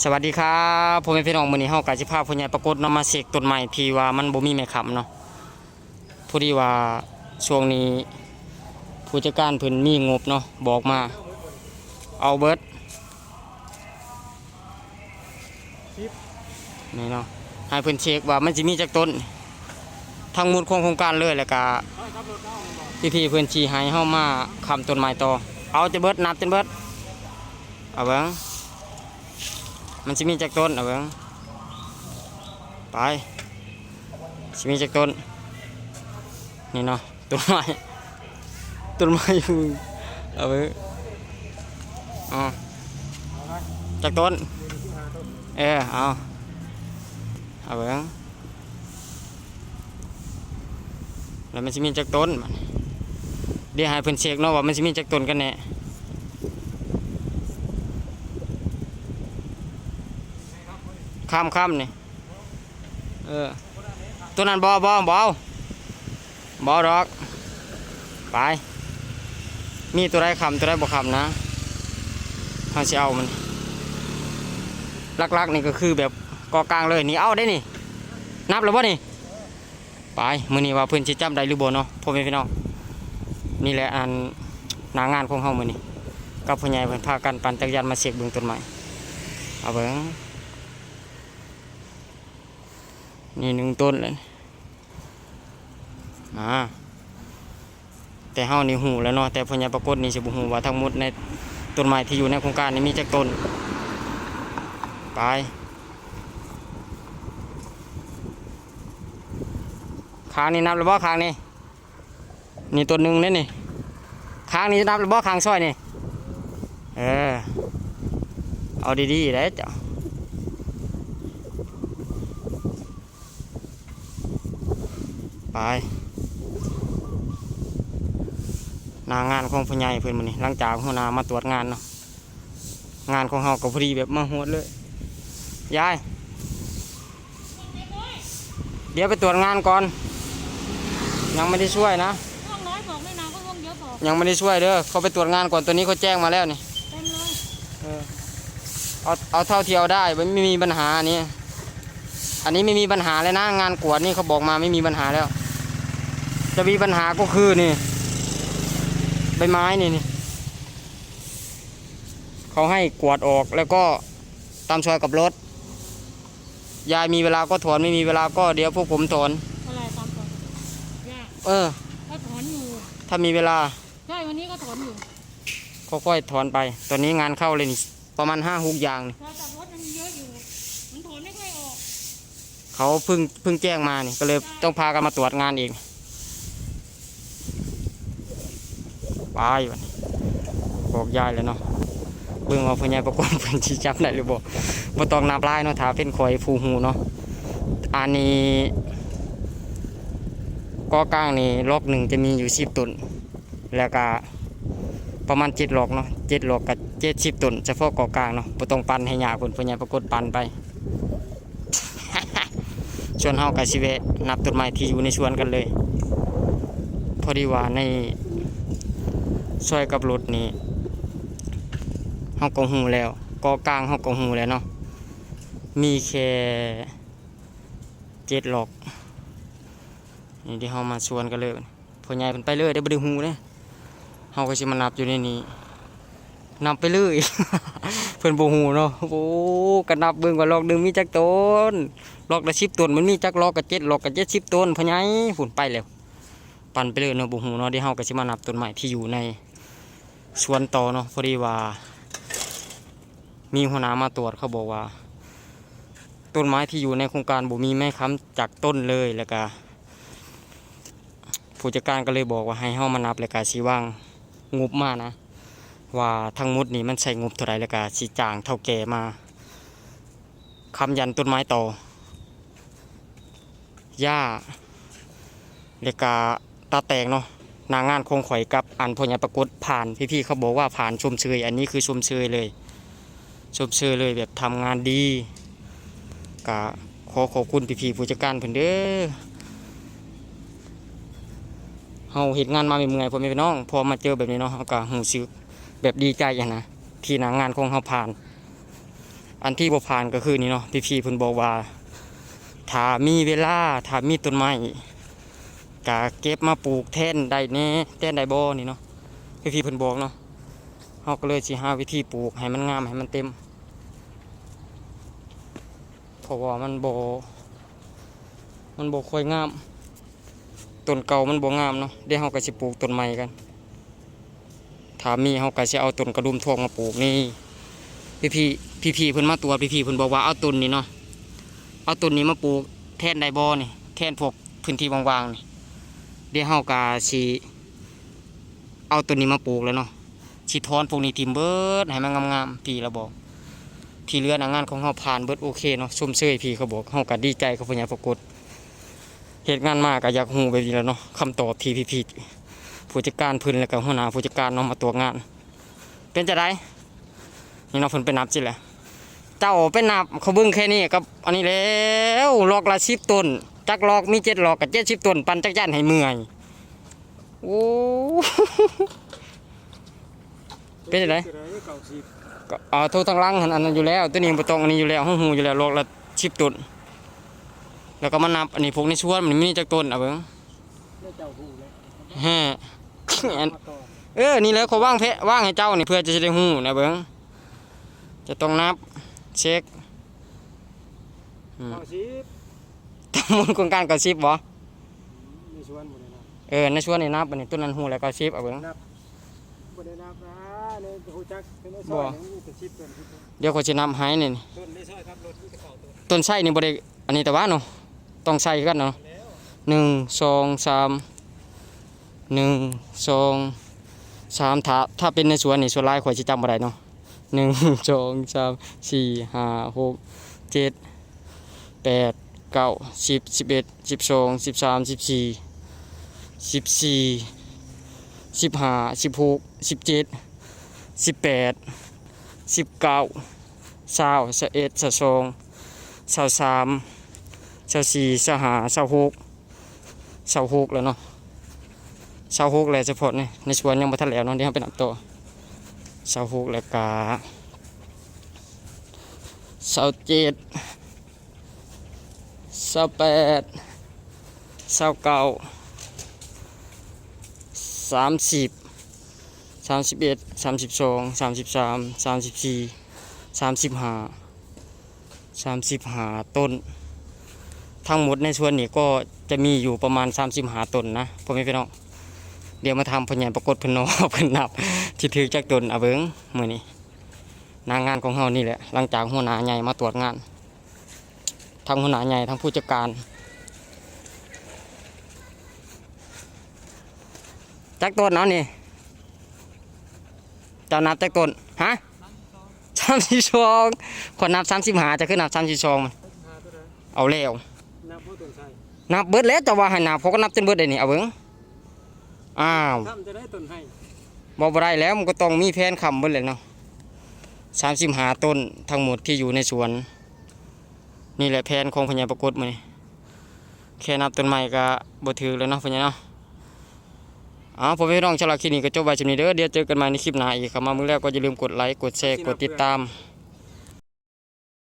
สวัสดีครับผมเป็นพี่น้องมือนี้เฮากะสิพาผู้ใหญ่ปรากฏนำมาเสกต้นใหม่ที่ว่ามันบ่มีแม่คำเนาะพอดีว่าช่วงนี้ ผู้จัดการเพิ่นมีงบเนาะบอกมา เอาเบิดนี่เนาะให้เพิ่นเช็คว่ามันสิมีจักต้นทั้งหมดของโครงการเลยแล้วก็พี่ๆเพิ่นชี้ให้เฮามาคำต้นไม้ต่อเอาจะเบิร์ดนับจนเบิร์ดเอาเบิ่ง มันจะมีจากต้นเอาเบิ่งไปสิมีจากต้น นี่เนาะต้นไม้ต้นไม้อยู่เอาเบิ่งอ๋อจากต้น เออเอาเอาเบิ่งแล้วมันจะมีจากต้นบัดนี้เดี๋ยวให้เพิ่นเช็คเนาะว่ามันจะมีจากต้นกันแน่ ข้ามข้ามนี่เออตัวนั้นบอบอบเอบอดอก ไป มีตัวใดคำตัวใดบ่คำนะเขาสิเอามันลักๆนี่ก็คือแบบกอกลางเลยนี่เอาได้นี่ นับแล้วบ่นี่ ไปมือนี้ว่าเพิ่นสิจำได้หรือบ่เนาะพ่อแม่พี่น้องนี่แหละอันหนางานของเฮามือนี้กับพ่อใหญ่เพิ่นพากันปั่นจักรยานมาเสกเบิ่งต้นไม้เอาเบิ่ง นี่หนึ่งต้นเลยอ่าแต่เฮานี่หูแล้วเนาะแต่พญาปรากฏนี่สิบ่ฮู้ว่าทั้งหมดในต้นไม้ที่อยู่ในโครงการนี้มีจักต้นไปคางนี่นับหรือบ่คางนี่นี่ต้นหนึ่งนี่นี่คางนี่นับหรือบ่คางซอยนี่เออเอาดีๆได้จ้ะ ไปหนางานของผู้ใหญ่เพื่อนมันนี่หลังจากหัวหน้ามาตรวจงานเนาะงานของเฮาก็พอดีแบบมาโหดเลยยายเดี๋ยวไปตรวจงานก่อน ยังไม่ได้ช่วยนะร่วงน้อยบอกไม่นานก็ร่วงเยอะบอกยังไม่ได้ช่วยเด้อเขาไปตรวจงานก่อนตัวนี้เขาแจ้งมาแล้วนี่เต็มเลยเอาเอาเท่าที่เอาได้ไม่มีปัญหาอันนี้ อันนี้ไม่มีปัญหาเลยนะงานกวดนี่เขาบอกมาไม่มีปัญหาแล้ว จะมีปัญหาก็คือนี่ใบไม้นี่นี่เขาให้กวาดออกแล้วก็ตามซอยกับรถ ยายมีเวลาก็ถอนไม่มีเวลาก็เดี๋ยวพวกผมถอนอะไรตามก่อนย่าเออ ก็ถอนอยู่ถ้ามีเวลาใช่วันนี้ก็ถอนอยู่ค่อยๆถอนไป ตอนนี้งานเข้าเลยนี่ประมาณห้าหกอย่างนี่ถ้าจับรถมันเยอะอยู่ มันถอนไม่ค่อยออก เขาเพิ่งเพิ่งแจ้งมานี่ก็เลยต้องพากันมาตรวจงานเอ งไปวันนี้บอกยายเลยเนาะเบิ่งว่าพญายประกอบเป็นชี้จับได้หรือบ่บ่ต้องนับลายเนาะถ้าเป็นข่อยผู้หูเนาะอันนี้ก็กลางนี่ล็อกหนึ่งจะมีอยู่สิบต้นแล้วก็ประมาณเจ็ดหลอกเนาะเจ็ดหลอกกับเจ็ดสิบต้นเฉพาะก่อกลางเนาะบ่ต้องปันให้ยากเพิ่นพญายประกฏปันไปส่วนเฮากับสิเวนับต้นไม้ที่อยู่ในสวนกันเลย พอดีว่าใน ซอยกับรถนี่เฮาก็หูแล้วกอกลางเฮาก็หูแล้วเนาะมีแค่เจ็ดหลอกนี่ที่เฮามาชวนกันเลยพ่อใหญ่เพิ่นไปเลยได้บ่ได้หูเด้เฮาก็สิมานับอยู่ในนี้นับไปเลยเพิ่อนบ่ฮู้เนาะโอ้ก็นับเบิ่งว่าลอกหนึงมีจักต้นลอกละสิบต้นมันมีจักลอกกับเจ็ดลอกกับเจ็ดสิบต้นพะไงฝุ่นไปแล้วปั่นไปเลยเนาะบุหูเนาะเดี๋ยวเฮาก็สิมานับต้นไม้ที่อยู่ใน สวนต่อเนาะพอดีว่า มีหัวหน้ามาตรวจเขาบอกว่า ต้นไม้ที่อยู่ในโครงการบ่มีแม่ค้ำจากต้นเลยแล้วก็ผู้จัดการก็เลยบอกว่าให้เฮามานับแล้วก็สิวางงบมานะ ว่าทั้งหมดนี่มันใช้งบเท่าไรแล้วก็สิจ้างเท่าแก่มาค้ำยันต้นไม้ต่อหญ้าเลกาตาแตงเนาะ นางงานคงข่อยกับอันพญปรากฏผ่านพี่ๆเขาบอกว่าผ่านชมเชยอันนี้คือชมเชยเลยชมเชยเลยแบบทำงานดีกะขอขอบคุณพี่ๆผู้จัดการเพิ่นเด้อเฮาเฮ็ดงานมาเมื่อยพ่อแม่พี่น้องพอมาเจอแบบนี้เนาะเฮาก็รู้สึกแบบดีใจอะนะที่นางงานของเฮาผ่าน อันที่บ่ผ่านก็คือนี่เนาะพี่ๆเพิ่นบอกว่าถ้ามีเวลาถ้ามีต้นไม้ ก็เก็บมาปลูกแทนได้แน่แทนได้บ่นี่เนาะพี่ๆเพิ่นบอกเนาะเฮาก็เลยสิหาวิธีปลูกให้มันงามให้มันเต็มเพราะว่ามันบ่มันบ่ค่อยงามต้นเก่ามันบ่งามเนาะเดี๋ยวเฮาก็สิปลูกต้นใหม่กันถ้ามีเฮาก็สิเอาต้นกระดุมทองมาปลูกนี่พี่พี่พี่พี่เพิ่นมาตรวจพี่พี่เพิ่นบอกว่าเอาต้นนี้เนาะเอาต้นนี้มาปลูกแทนไดบอนี่แทนพวกพื้นที่ว่างๆนี่ เดี๋ยวเฮากาสิเอาต้นนี้มาปลูกแล้วเนาะสิถอนพวกนี้ทิมเบิดให้มันงามๆพี่เราบอก ที่เลือนางานของเฮาผ่านเบิดโอเคเนาะชมเชยพี่เขาบอกเฮาก็ดีใจกับผู้ใหญ่ปรากฏเหตุงานมากก็อยากฮู้แบบนี้แล้วเนาะคำตอบที่พี่พี่ๆผู้จัดการพิ่นแล้วก็หัวหน้าผู้จัดการเนาะมาตรวจงาน เป็นจะไดนี่เนาะเพิ่นไปนับจิแหละเจ้าไปนับเขาเบิ่งแค่นี้กับอันนี้แล้วลอกละสิบต้น จักลอกมีเจ็ดลอกกับเจ็ดสิบต้นปั่นจักรยานให้เมื่อยโอ้เป็นจังไดเก่าสิบก็เอาโทษทางหลังหันอันนั้นอยู่แล้วตัวนี้บ่ต้องอันนี้อยู่แล้วห้องหูอยู่แล้วลอกละสิบต้นแล้วก็มานับอันนี้พวกในสวนมันมีจักต้นอะเบิ่งได้เจ้าหูแล้วแฮ่อันมาต่อเออ นี่แหล้วเขาว่างแพะว่างให้เจ้านี่เพื่อจะได้หูนะเบิ้งจะต้องนับเช็คอืมเก้าสิบตา มมูลโครงการเก็สิบบ่มีชวนหมดเลยนะเออในช่วงนี้นับอันนี้ต้นนั้นหูแล้วก็สิบเอาเบิ้งบ่ได้นับนะในหูจักเป็นซอยนี่เป็นสิบเป็นสิบเดี๋ยวเขาจะนับให้นี่ต้นในซอยครับรถที่กระเป๋าตัวต้นไส้นี่บ่ได้อันนี้แต่ว่าเนาะต้องใส่กันเนาะแล้วหนึ่งสองสามหนึ่งสองสามถ้าถ้าเป็นในสวนนี่ส่วนหลายข่อยสิจำบ่ได้เนาะหนึ่งสองสามสี่ห้าหกเจ็ดแปด เก้าสิบสิบเอ็ดสิบสองสิบสามสิบสี่สิบสี่สิบห้าสิบหกสิบเจ็ดสิบแปดสิบเก้าเศร้าสิเอ็ดสิสองสิบสามสิบสี่สิบห้าสิบหกสิบหกแล้วเนาะสิบหกแล้วเฉพาะนี่ในสวนยังไม่ทันแล้วเนาะเดี๋ยวเราไปนับต่อสิบหกแล้วก็สิบเจ็ด สิบแปดสิบเก้าสามสิบสามสิบเอ็ดสามสิบสองสามสิบสามสามสิบสี่สามสิบห้าสามสิบห้าต้น ทั้งหมดในส่วนนี้ก็จะมีอยู่ประมาณ30หาต้นนะพ่อแม่พี่น้องเดี๋ยวมาทำพยานปรากฏพนนอพนนับที่ถือจากตนเอาเบิ้งมื้อนี้นางานของเฮานี่แหละหลังจากหัวหน้าใหญ่มาตรวจงาน ทั้งหัวหน้าใหญ่ทั้งผู้จัดการจากต้นเอานี่เจ้านับจากต้นฮะสามสิบสองคนนับสามสิบหาจะขึ้นนับสามสิบสองมันเอาแล้วนับผู้ต้นใส่นับเบิดแล้วจะว่าให้นับเพราก็นับจนเบิดเลยนี่เอาเบิ่งอ้าวทำจะได้ต้นให้บ่บ่ได้แล้วมันก็ต้องมีแผนคำเบิดเลยเนาะสามสิบหาต้นทั้งหมดที่อยู่ในสวน นี่แหละแผนของพญาปรากฏมือนี้แค่นับต้นไม้ก็บ่ถือแล้วเนาะพญาเนาะอ๋อผมพี่น้องชาวลาคลิปนี้ก็จบไว้จุดนี้เด้อเดี๋ยวเจอกันใหม่ในคลิปหน้าอีกครับมามือแรกก็อย่าลืมกดไลค์กดแชร์กดติดตาม